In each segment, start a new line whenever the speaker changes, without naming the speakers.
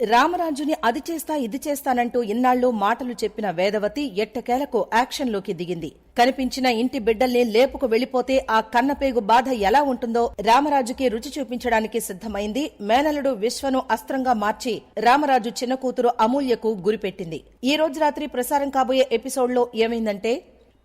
రామరాజుని అది చేస్తా ఇది చేస్తానంటూ ఇన్నాళ్ళు మాటలు చెప్పిన వేదవతి ఎట్టకేలకు యాక్షన్లోకి దిగింది. కనిపించిన ఇంటి బిడ్డల్ని లేపుకు వెళ్ళిపోతే ఆ కన్నపేగు బాధ ఎలా ఉంటుందో రామరాజుకి రుచి చూపించడానికి సిద్ధమైంది. మేనలుడు విశ్వను అస్త్రంగా మార్చి రామరాజు చిన్న కూతురు అమూల్యకు గురిపెట్టింది. ఈ రోజు రాత్రి ప్రసారం కాబోయే ఎపిసోడ్లో ఏమైందంటే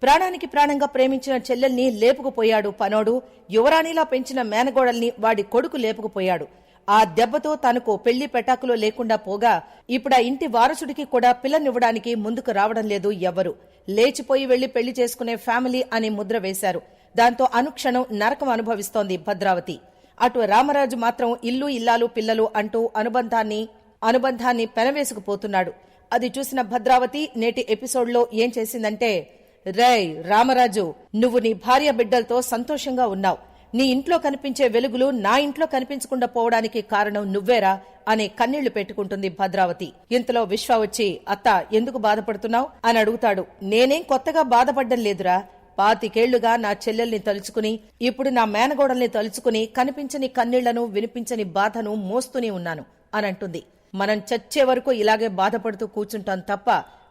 ప్రాణానికి ప్రాణంగా ప్రేమించిన చెల్లెల్ని లేపుకుపోయాడు పనోడు. యువరాణిలా పెంచిన మేనగోడల్ని వాడి కొడుకు లేపుకుపోయాడు. ఆ దెబ్బతో తనకు పెళ్ళి పెటాకులో లేకుండా పోగా ఇప్పుడు ఆ ఇంటి వారసుడికి కూడా పిల్లనివ్వడానికి ముందుకు రావడం లేదు ఎవ్వరు. లేచిపోయి వెళ్ళి పెళ్ళి చేసుకునే ఫ్యామిలీ అని ముద్ర వేశారు. దాంతో అనుక్షణం నరకం అనుభవిస్తోంది భద్రావతి. అటు రామరాజు మాత్రం ఇల్లు ఇల్లాలు పిల్లలు అంటూ అనుబంధాన్ని అనుబంధాన్ని పెనవేసుకుపోతున్నాడు. అది చూసిన భద్రావతి నేటి ఎపిసోడ్లో ఏం చేసిందంటే రేయ్ రామరాజు నువ్వు నీ భార్య బిడ్డలతో సంతోషంగా ఉన్నావు. నీ ఇంట్లో కనిపించే వెలుగులు నా ఇంట్లో కనిపించకుండా పోవడానికి కారణం నువ్వేరా అనే కన్నీళ్ళు పెట్టుకుంటుంది భద్రావతి. ఇంతలో విశ్వ వచ్చి అత్త ఎందుకు బాధపడుతున్నావు? అని అడుగుతాడు. నేనేం కొత్తగా బాధపడ్డం లేదురా. పాతికేళ్ళుగా నా చెల్లెల్ని తలుచుకుని ఇప్పుడు నా మేనగోడల్ని తలుచుకుని కనిపించని కన్నీళ్ళను వినిపించని బాధను మోస్తూనే ఉన్నాను అని అంటుంది. మనం చచ్చే వరకు ఇలాగే బాధపడుతూ కూర్చుంటాం తప్ప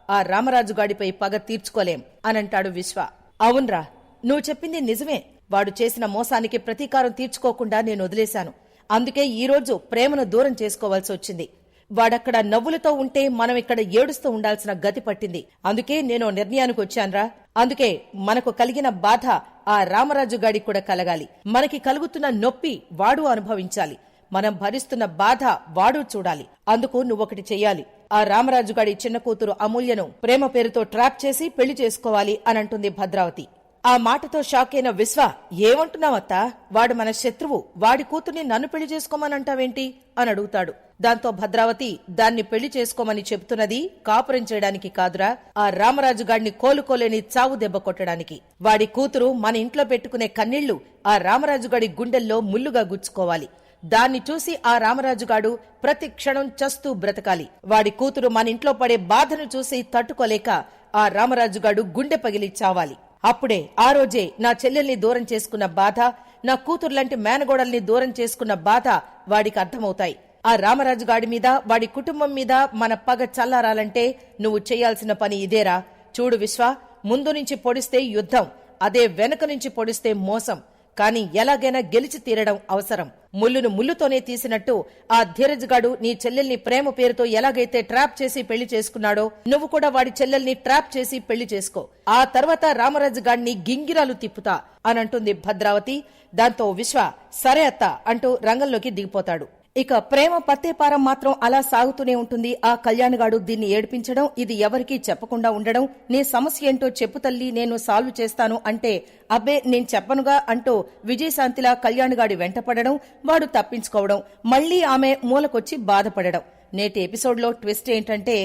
ఆ రామరాజు గాడిపై పగ తీర్చుకోలేం అనంటాడు విశ్వ. అవునరా నువ్వు చెప్పింది నిజమే. వాడు చేసిన మోసానికి ప్రతీకారం తీర్చుకోకుండా నేను వదిలేశాను. అందుకే ఈ రోజు ప్రేమను దూరం చేసుకోవాల్సి వచ్చింది. వాడక్కడ నవ్వులతో ఉంటే మనం ఇక్కడ ఏడుస్తూ ఉండాల్సిన గతి పట్టింది. అందుకే నేను నిర్ణయానికి వచ్చాన్రా. అందుకే మనకు కలిగిన బాధ ఆ రామరాజు గాడికి కూడా కలగాలి. మనకి కలుగుతున్న నొప్పి వాడు అనుభవించాలి. మనం భరిస్తున్న బాధ వాడు చూడాలి. అందుకు నువ్వొకటి చెయ్యాలి. ఆ రామరాజు గాడి చిన్న కూతురు అమూల్యను ప్రేమ పేరుతో ట్రాప్ చేసి పెళ్ళి చేసుకోవాలి అనంటుంది భద్రావతి. ఆ మాటతో షాక్ అయిన విశ్వ ఏమంటున్నావత్తా? వాడు మన శత్రువు. వాడి కూతుర్ని నన్ను పెళ్ళి చేసుకోమనంటావేంటి? అని అడుగుతాడు. దాంతో భద్రావతి దాన్ని పెళ్ళి చేసుకోమని చెబుతున్నది కాపురం చేయడానికి కాదురా. ఆ రామరాజు గాడిని కోలుకోలేని చావు దెబ్బ కొట్టడానికి. వాడి కూతురు మన ఇంట్లో పెట్టుకునే కన్నీళ్ళు ఆ రామరాజు గాడి గుండెల్లో ముల్లుగా గుచ్చుకోవాలి. దాన్ని చూసి ఆ రామరాజుగాడు ప్రతి క్షణం చస్తూ బ్రతకాలి. వాడి కూతురు మన ఇంట్లో పడే బాధను చూసి తట్టుకోలేక ఆ రామరాజుగాడు గుండె పగిలి చావాలి. అప్పుడే ఆ రోజే నా చెల్లెల్ని దూరం చేసుకున్న బాధ నా కూతుర్లాంటి మేనగోడల్ని దూరం చేసుకున్న బాధ వాడికి అర్థమవుతాయి. ఆ రామరాజుగాడి మీద వాడి కుటుంబం మీద మన పగ చల్లారాలంటే నువ్వు చేయాల్సిన పని ఇదేరా. చూడు విశ్వ ముందు నుంచి పొడిస్తే యుద్ధం అదే వెనక నుంచి పొడిస్తే మోసం. కాని ఎలాగైనా గెలిచి తీరడం అవసరం. ముల్లును ముల్లుతోనే తీసినట్టు ఆ ధీరజ్ గాడు నీ చెల్లెల్ని ప్రేమ పేరుతో ఎలాగైతే ట్రాప్ చేసి పెళ్ళి చేసుకున్నాడో నువ్వు కూడా వాడి చెల్లెల్ని ట్రాప్ చేసి పెళ్ళి చేసుకో. ఆ తర్వాత రామరాజు గాడిని గింగిరాలు తిప్పుతా అనంటుంది భద్రావతి. దాంతో విశ్వ సరే అత్త అంటూ రంగంలోకి దిగిపోతాడు. ఇక ప్రేమ పత్తేపారం మాత్రం అలా సాగుతూనే ఉంటుంది. ఆ కళ్యాణగాడు దీన్ని ఏడిపించడం ఇది ఎవరికీ చెప్పకుండా ఉండడం నీ సమస్య ఏంటో చెప్పు తల్లి నేను సాల్వ్ చేస్తాను అంటే అబ్బే నేను చెప్పనుగా అంటూ విజయశాంతిలా కళ్యాణగాడి వెంటపడడం వాడు తప్పించుకోవడం మళ్ళీ ఆమె మూలకొచ్చి బాధపడడం. నేటి ఎపిసోడ్లో ట్విస్ట్ ఏంటంటే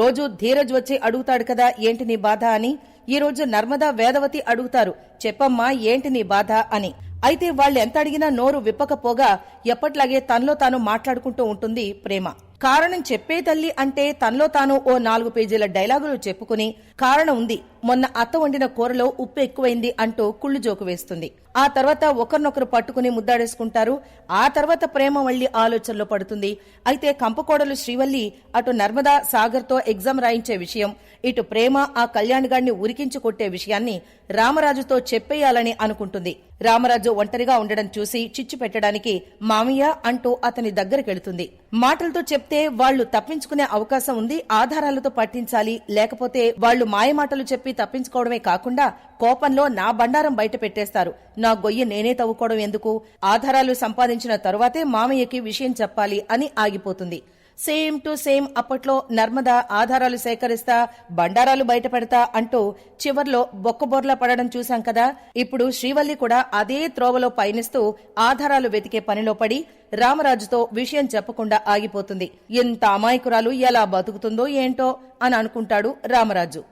రోజు ధీరజ్ వచ్చి అడుగుతాడు కదా ఏంటి నీ బాధ అని? ఈ రోజు నర్మదా వేదవతి అడుగుతారు చెప్పమ్మా ఏంటి నీ బాధ అని. అయితే వాళ్ళు ఎంత అడిగినా నోరు విప్పకపోగా ఎప్పట్లాగే తనలో తాను మాట్లాడుకుంటూ ఉంటుంది ప్రేమ. కారణం చెప్పే తల్లి అంటే తనలో తాను ఓ నాలుగు పేజీల డైలాగులు చెప్పుకుని కారణం ఉంది. మొన్న అత్త వండిన కూరలో ఉప్పు ఎక్కువైంది అంటూ కుళ్ళు జోకు వేస్తుంది. ఆ తర్వాత ఒకరినొకరు పట్టుకుని ముద్దాడేసుకుంటారు. ఆ తర్వాత ప్రేమ మళ్ళీ ఆలోచనలో పడుతుంది. అయితే కంపకోడలు శ్రీవల్లి అటు నర్మదా సాగర్తో ఎగ్జామ్ రాయించే విషయం ఇటు ప్రేమ ఆ కళ్యాణ్గాడిని ఉరికించి కొట్టే విషయాన్ని రామరాజుతో చెప్పేయాలని అనుకుంటుంది. రామరాజు ఒంటరిగా ఉండడం చూసి చిచ్చు పెట్టడానికి మామయ్య అంటూ అతని దగ్గరకెళుతుంది మాటలతో చెప్తే వాళ్ళు తప్పించుకునే అవకాశం ఉంది ఆధారాలతో పట్టించాలి లేకపోతే వాళ్ళు మాయమాటలు చెప్పి తప్పించుకోవడమే కాకుండా కోపంలో నా బండారం బయట పెట్టేస్తారు. నా గొయ్యి నేనే తవ్వుకోవడం ఎందుకు? ఆధారాలు సంపాదించిన తరువాతే మామయ్యకి విషయం చెప్పాలి అని ఆగిపోతుంది. సేమ్ టు సేమ్ అప్పట్లో నర్మద ఆధారాలు సేకరిస్తా బండారాలు బయట పెడతా అంటూ చివర్లో బొక్కబోర్లా పడడం చూశాం కదా? ఇప్పుడు శ్రీవల్లి కూడా అదే త్రోవలో పయనిస్తూ ఆధారాలు వెతికే పనిలో పడి రామరాజుతో విషయం చెప్పకుండా ఆగిపోతుంది. ఇంత అమాయకురాలు ఎలా బతుకుతుందో ఏంటో అని అనుకుంటాడు రామరాజు.